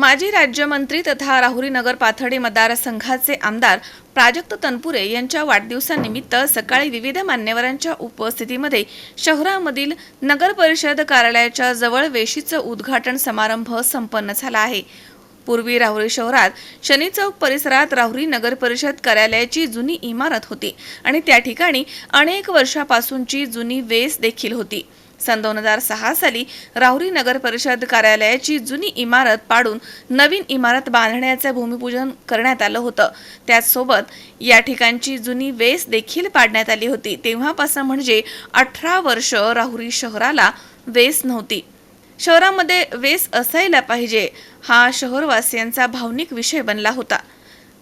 माजी राज्यमंत्री तथा राहुरी नगर पाथर्डी मतदारसंघाचे आमदार प्राजक्त तनपुरे यांच्या वाढदिवसानिमित्त सकाळी विविध मान्यवरांच्या उपस्थितीमध्ये शहरामधील नगर परिषद कार्यालयाच्या जवळ वेशीचं उद्घाटन समारंभ संपन्न झाला आहे. पूर्वी राहुरी शहरात शनी चौक परिसरात राहुरी नगर परिषद कार्यालयाची जुनी इमारत होती आणि त्या ठिकाणी अनेक वर्षापासूनची जुनी वेस देखील होती. सन दोन हजार सहा साली राहुरी नगर परिषद कार्यालयाची जुनी इमारत पाडून नवीन इमारत बांधण्याचं भूमिपूजन करण्यात आलं होतं. त्याचसोबत या ठिकाणची जुनी वेस देखील पाडण्यात आली होती. तेव्हापासून म्हणजे अठरा वर्ष राहुरी शहराला वेस नव्हती. शहरामध्ये वेस असायला पाहिजे हा शहरवासियांचा भावनिक विषय बनला होता.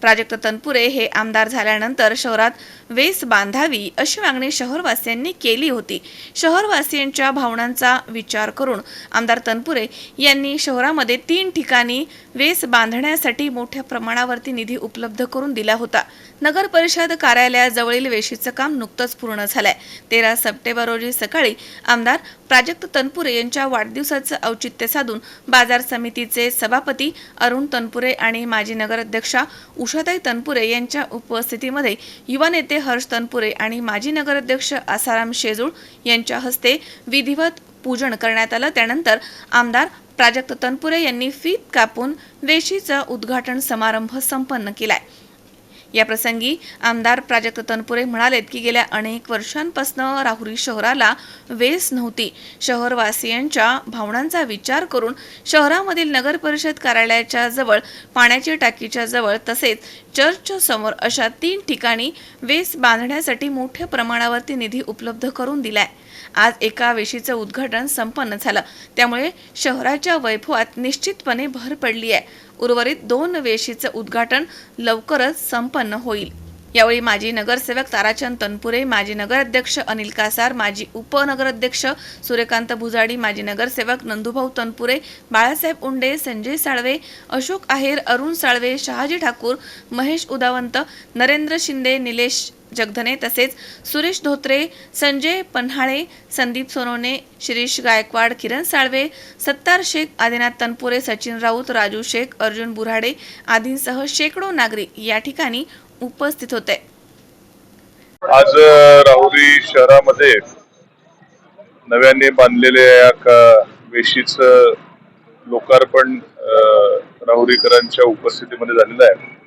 प्राजक्त तनपुरे हे आमदार झाल्यानंतर शहरात वेस बांधावी अशी मागणी शहरवासियांनी केली होती. शहरवासियांच्या भावनांचा विचार करून आमदार तनपुरे यांनी शहरामध्ये तीन ठिकाणी वेस बांधण्यासाठी मोठ्या प्रमाणावरती निधी उपलब्ध करून दिला होता. नगर परिषद कार्यालयाजवळील वेशीचं काम नुकतंच पूर्ण झालंय. तेरा सप्टेंबर रोजी सकाळी आमदार प्राजक्त तनपुरे यांच्या वाढदिवसाचं औचित्य साधून बाजार समितीचे सभापती अरुण तनपुरे आणि माजी नगराध्यक्षा उषाताई तनपुरे यांच्या उपस्थितीमध्ये युवा नेते हर्ष तनपुरे आणि माजी नगराध्यक्ष आसाराम शेजूळ यांच्या हस्ते विधिवत पूजन करण्यात आलं. त्यानंतर आमदार प्राजक्त तनपुरे यांनी फीत कापून वेशीचा उद्घाटन समारंभ संपन्न केलाय. या प्रसंगी आमदार प्राजक्त तनपुरे म्हणालेत की गेल्या अनेक वर्षांपासून राहुरी शहराला वेस नव्हती. शहरवासियांच्या भावनांचा विचार करून शहरामधील नगर परिषद कार्यालयाच्या जवळ पाण्याच्या टाकीच्या जवळ तसेच चर्चच्या समोर अशा तीन ठिकाणी वेस बांधण्यासाठी मोठ्या प्रमाणावरती निधी उपलब्ध करून दिलाय. आज एका वेशीचं उद्घाटन संपन्न झालं. त्यामुळे शहराच्या वैभवात निश्चितपणे भर पडली आहे उर्वरित दोन वेशीचं उद्घाटन लवकरच संपन्न होईल. यावेळी माजी नगरसेवक ताराचंद तनपुरे माजी नगराध्यक्ष अनिल कासार माजी उपनगराध्यक्ष सूर्यकांत भुजाडी माजी नगरसेवक नंदुभाऊ तनपुरे बाळासाहेब उंडे संजय साळवे अशोक आहेर अरुण साळवे शहाजी ठाकूर महेश उदावंत नरेंद्र शिंदे निलेश जगधने तसेच सुरेश धोत्रे संजय पन्हाळे संदीप सोनवणे शिरीष गायकवाड किरण साळवे सत्तार शेख आदिनाथ तनपुरे सचिन राऊत राजू शेख अर्जुन बुराडे आदींसह शेकडो नागरिक या ठिकाणी उपस्थित होते. आज राहुरी शहरामध्ये नव्याने बांधलेल्या या लोकार्पण राहुरीकरांच्या उपस्थितीमध्ये झालेलं आहे.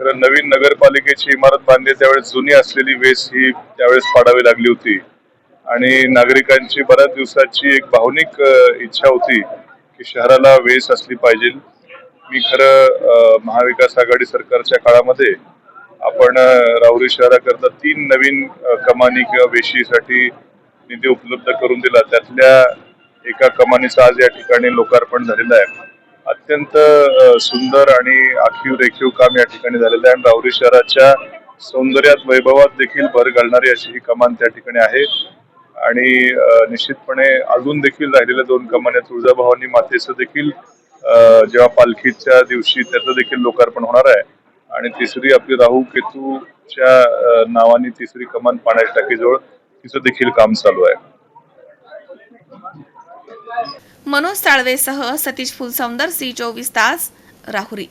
कारण नवीन नगरपालिकेची इमारत बांधली त्यावेळेस जुनी असलेली वेस ही त्यावेळेस पाडावी लागली होती. आणि नागरिकांची बऱ्याच दिवसाची एक भावनिक इच्छा होती की शहराला वेस असली पाहिजे. मी खरं महाविकास आघाडी सरकारच्या काळामध्ये आपण राहुरी शहराकरता तीन नवीन कमानी किंवा वेशीसाठी निधी उपलब्ध करून दिला. त्यातल्या एका कमानीचं आज या ठिकाणी लोकार्पण झालेलं आहे. अत्यंत सुंदर आणि आखीव रेखीव काम या ठिकाणी झालेलं आहे. आणि राहुरी शहराच्या सौंदर्यात वैभवात देखील भर घालणारी अशी ही कमान त्या ठिकाणी आहे. आणि निश्चितपणे अजून देखील राहिलेल्या दोन कमान्या तुळजाभवानी मातेचं देखील जेव्हा पालखीच्या दिवशी त्याचं देखील लोकार्पण होणार आहे. आणि तिसरी आपली राहू केतूच्या नावाने तिसरी कमान पाण्याच्या टाकीजवळ तिचं देखील काम चालू आहे. मनोज साळवेसह सतीश फुलसौंदर सी चोवीस तास राहुरी.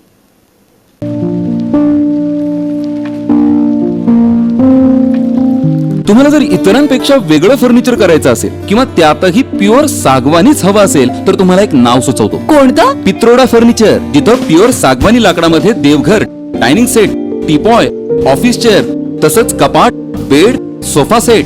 तुम्हाला जर इतरांपेक्षा वेगळं फर्निचर करायचं असेल किंवा त्यातही प्युअर सागवानीच हवं असेल तर तुम्हाला एक नाव सुचवतो. कोणतं? पित्रोडा फर्निचर जिथं प्युअर सागवानी लाकडामध्ये देवघर dining set teapoy office chair तसंच कपाट bed sofa set